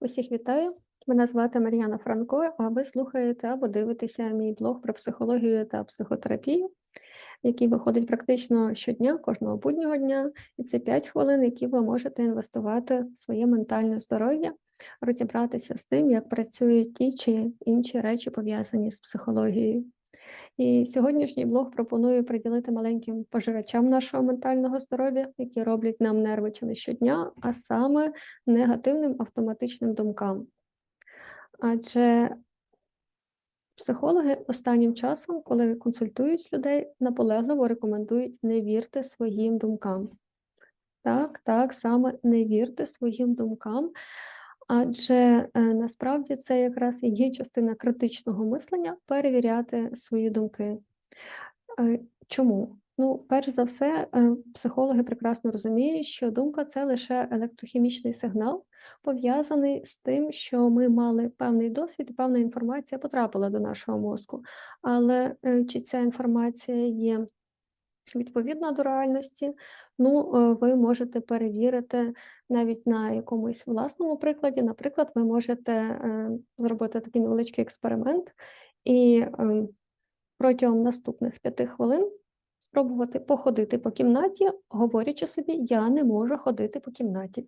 Усіх вітаю. Мене звати Мар'яна Франко, а ви слухаєте або дивитеся мій блог про психологію та психотерапію, який виходить практично щодня, кожного буднього дня. І це 5 хвилин, які ви можете інвестувати в своє ментальне здоров'я, розібратися з тим, як працюють ті чи інші речі, пов'язані з психологією. І сьогоднішній блог пропоную приділити маленьким пожирачам нашого ментального здоров'я, які роблять нам нерви чи не щодня, а саме негативним автоматичним думкам. Адже психологи останнім часом, коли консультують людей, наполегливо рекомендують не вірте своїм думкам. Так, так, саме не вірте своїм думкам, адже е, насправді це якраз і є частина критичного мислення перевіряти свої думки. Е, Чому? Ну, перш за все, е, психологи прекрасно розуміють, що думка це лише електрохімічний сигнал, пов'язаний з тим, що ми мали певний досвід певна інформація потрапила до нашого мозку. Але чи ця інформація є відповідна до реальності, ну, е, ви можете перевірити навіть на якомусь власному прикладі. Наприклад, ви можете е, зробити такий невеличкий експеримент і ем, протягом наступних п'яти хвилин спробувати походити по кімнаті, говорячи собі, я не можу ходити по кімнаті.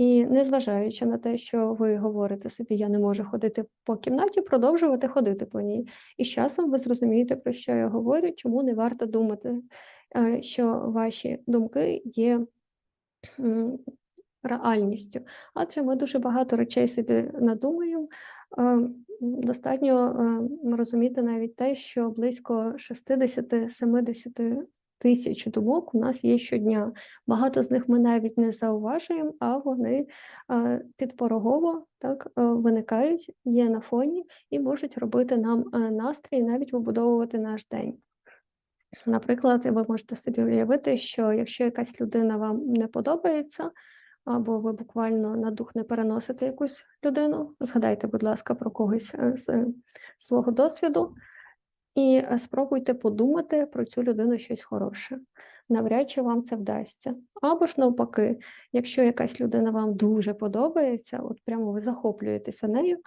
І незважаючи на те, що ви говорите собі, я не можу ходити по кімнаті, продовжувати ходити по ній. І з часом ви зрозумієте, про що я говорю, чому не варто думати, е, що ваші думки є реальністю. Адже ми дуже багато речей собі надумаємо. Е, достатньо е, розуміти навіть те, що близько 60-70 тисяч думок у нас є щодня. Багато з них ми навіть не зауважуємо, а вони е, підпорогово так виникають, є на фоні і можуть робити нам настрій, навіть вибудовувати наш день. Наприклад, ви можете собі уявити, що якщо якась людина вам не подобається, або ви буквально на дух не переносите якусь людину. Згадайте, будь ласка, про когось е, з свого досвіду, і спробуйте подумати про цю людину щось хороше. Навряд чи вам це вдасться. Або ж навпаки, якщо якась людина вам дуже подобається, от прямо ви захоплюєтеся нею,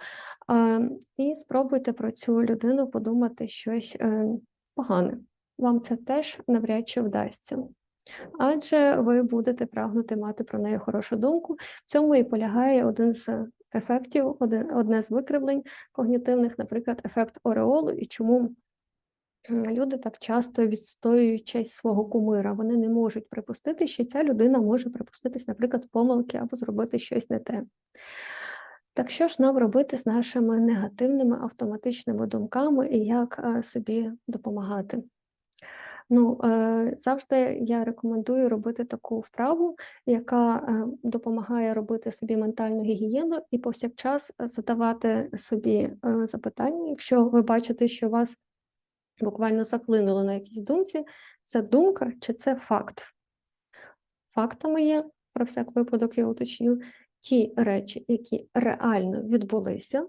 і спробуйте про цю людину подумати щось е, погане. Вам це теж навряд чи вдасться адже ви будете прагнути мати про неї хорошу думку. В цьому і полягає один з ефектів, одне з викривлень когнітивних, наприклад, ефект Ореолу, і чому люди так часто відстоюють свого кумира. Вони не можуть припустити, що ця людина може припуститись, наприклад, помилки або зробити щось не те. Так що ж нам робити з нашими негативними автоматичними думками і як е, собі допомагати? Ну, е, завжди я рекомендую робити таку вправу, яка е, допомагає робити собі ментальну гігієну і повсякчас задавати собі запитання, якщо ви бачите, що вас буквально заклинуло на якійсь думці, це думка чи це факт. Фактами є, про всяк випадок я уточню, ті речі, які реально відбулися.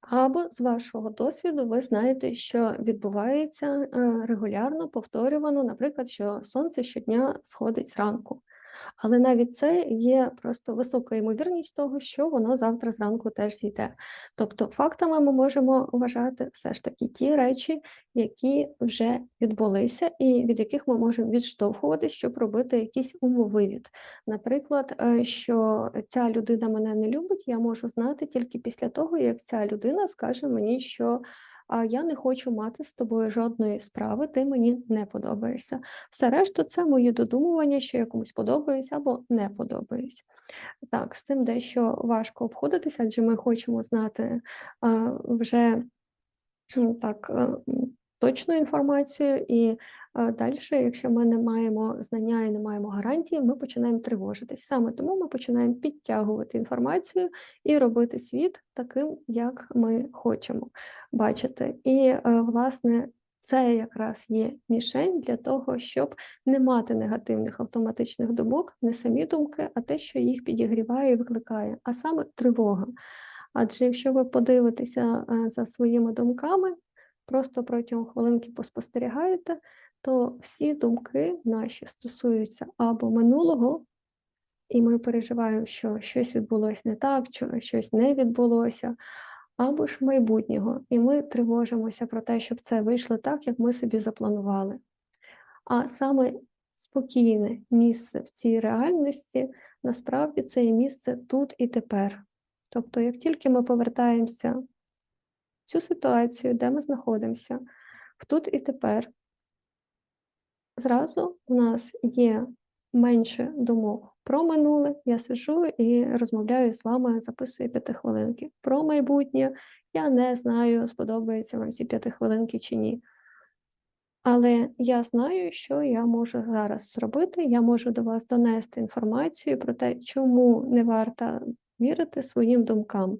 Або з вашого досвіду ви знаєте, що відбувається е, регулярно, повторювано, наприклад, що сонце щодня сходить зранку. Але навіть це є просто висока ймовірність того, що воно завтра зранку теж зійде. Тобто, фактами ми можемо вважати все ж таки ті речі, які вже відбулися, і від яких ми можемо відштовхуватись, щоб робити якийсь умовивід. Наприклад, е, що ця людина мене не любить, я можу знати тільки після того, як ця людина скаже мені, що я не хочу мати з тобою жодної справи, ти мені не подобаєшся. Все решту, це мої додумування, що я комусь подобаюсь або не подобаюсь. Так, з цим дещо важко обходитися, адже ми хочемо знати вже так точну інформацію, і далі, якщо ми не маємо знання і не маємо гарантії, ми починаємо тривожитись. Саме тому ми починаємо підтягувати інформацію і робити світ таким, як ми хочемо бачити. І, е, власне, це якраз є мішень для того, щоб не мати негативних автоматичних думок, не самі думки, а те, що їх підігріває і викликає, а саме тривога. Адже якщо ви подивитеся е, за своїми думками, просто протягом хвилинки поспостерігаєте, то всі думки наші стосуються або минулого, і ми переживаємо, що щось відбулося не так, що щось не відбулося, або ж майбутнього, і ми тривожимося про те, щоб це вийшло так, як ми собі запланували. А саме спокійне місце в цій реальності насправді це є місце тут і тепер. Тобто, як тільки ми повертаємося цю ситуацію, де ми знаходимося, в тут і тепер, зразу у нас є менше думок про минуле. Я сиджу і розмовляю з вами, записую п'ятихвилинки. Про майбутнє я не знаю, сподобаються вам ці п'ятихвилинки чи ні. Але я знаю, що я можу зараз зробити. Я можу до вас донести інформацію про те, чому не варто вірити своїм думкам.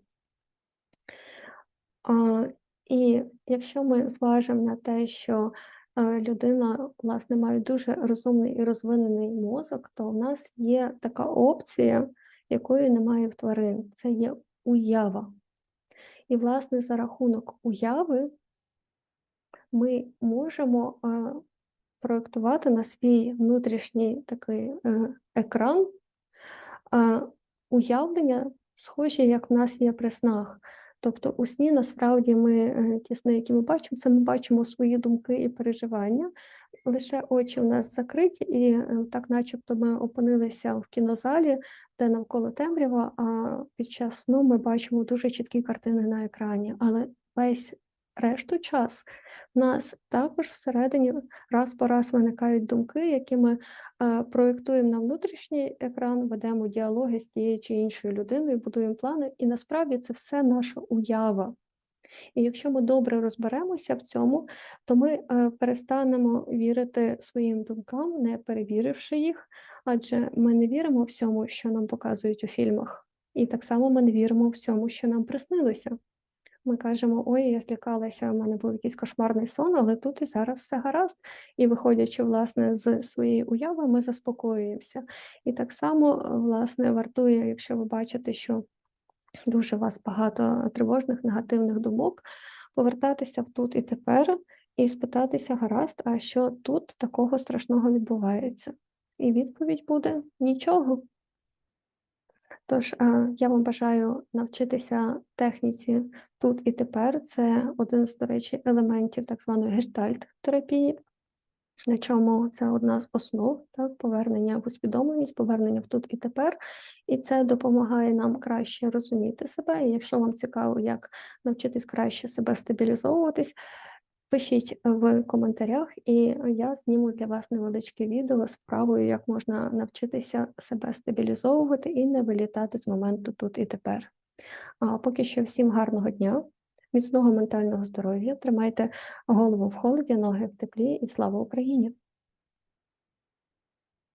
І якщо ми зважимо на те, що е, людина, власне, має дуже розумний і розвинений мозок, то в нас є така опція, якої немає в тварин. Це є уява. І, власне, за рахунок уяви ми можемо е, проєктувати на свій внутрішній такий е, екран уявлення, схожі, як в нас є при снах. Тобто у сні насправді ми е, ті сни, які ми бачимо, це ми бачимо свої думки і переживання. Лише очі в нас закриті, і е, так, начебто, ми опинилися в кінозалі, де навколо темрява, а під час сну ми бачимо дуже чіткі картини на екрані. Але весь решту час в нас також всередині раз по раз виникають думки, які ми е, проєктуємо на внутрішній екран, ведемо діалоги з тією чи іншою людиною, будуємо плани, і насправді це все наша уява. І якщо ми добре розберемося в цьому, то ми е, перестанемо вірити своїм думкам, не перевіривши їх, адже ми не віримо всьому, що нам показують у фільмах, і так само ми не віримо всьому, що нам приснилося. Ми кажемо, ой, я злякалася, у мене був якийсь кошмарний сон, але тут і зараз все гаразд. І виходячи, власне, з своєї уяви, ми заспокоюємося. І так само, власне, вартує, якщо ви бачите, що дуже у вас багато тривожних, негативних думок, повертатися в тут і тепер і спитатися, гаразд, а що тут такого страшного відбувається? І відповідь буде нічого. Тож е, я вам бажаю навчитися техніці тут і тепер. Це один з, до речі, елементів так званої гештальт-терапії, на чому це одна з основ так, повернення в усвідомленість, повернення в тут і тепер. І це допомагає нам краще розуміти себе. І якщо вам цікаво, як навчитись краще себе стабілізовуватись, Пишіть в коментарях, і я зніму для вас невеличке відео з правою, як можна навчитися себе стабілізовувати і не вилітати з моменту тут і тепер. А поки що всім гарного дня, міцного ментального здоров'я, тримайте голову в холоді, ноги в теплі і слава Україні!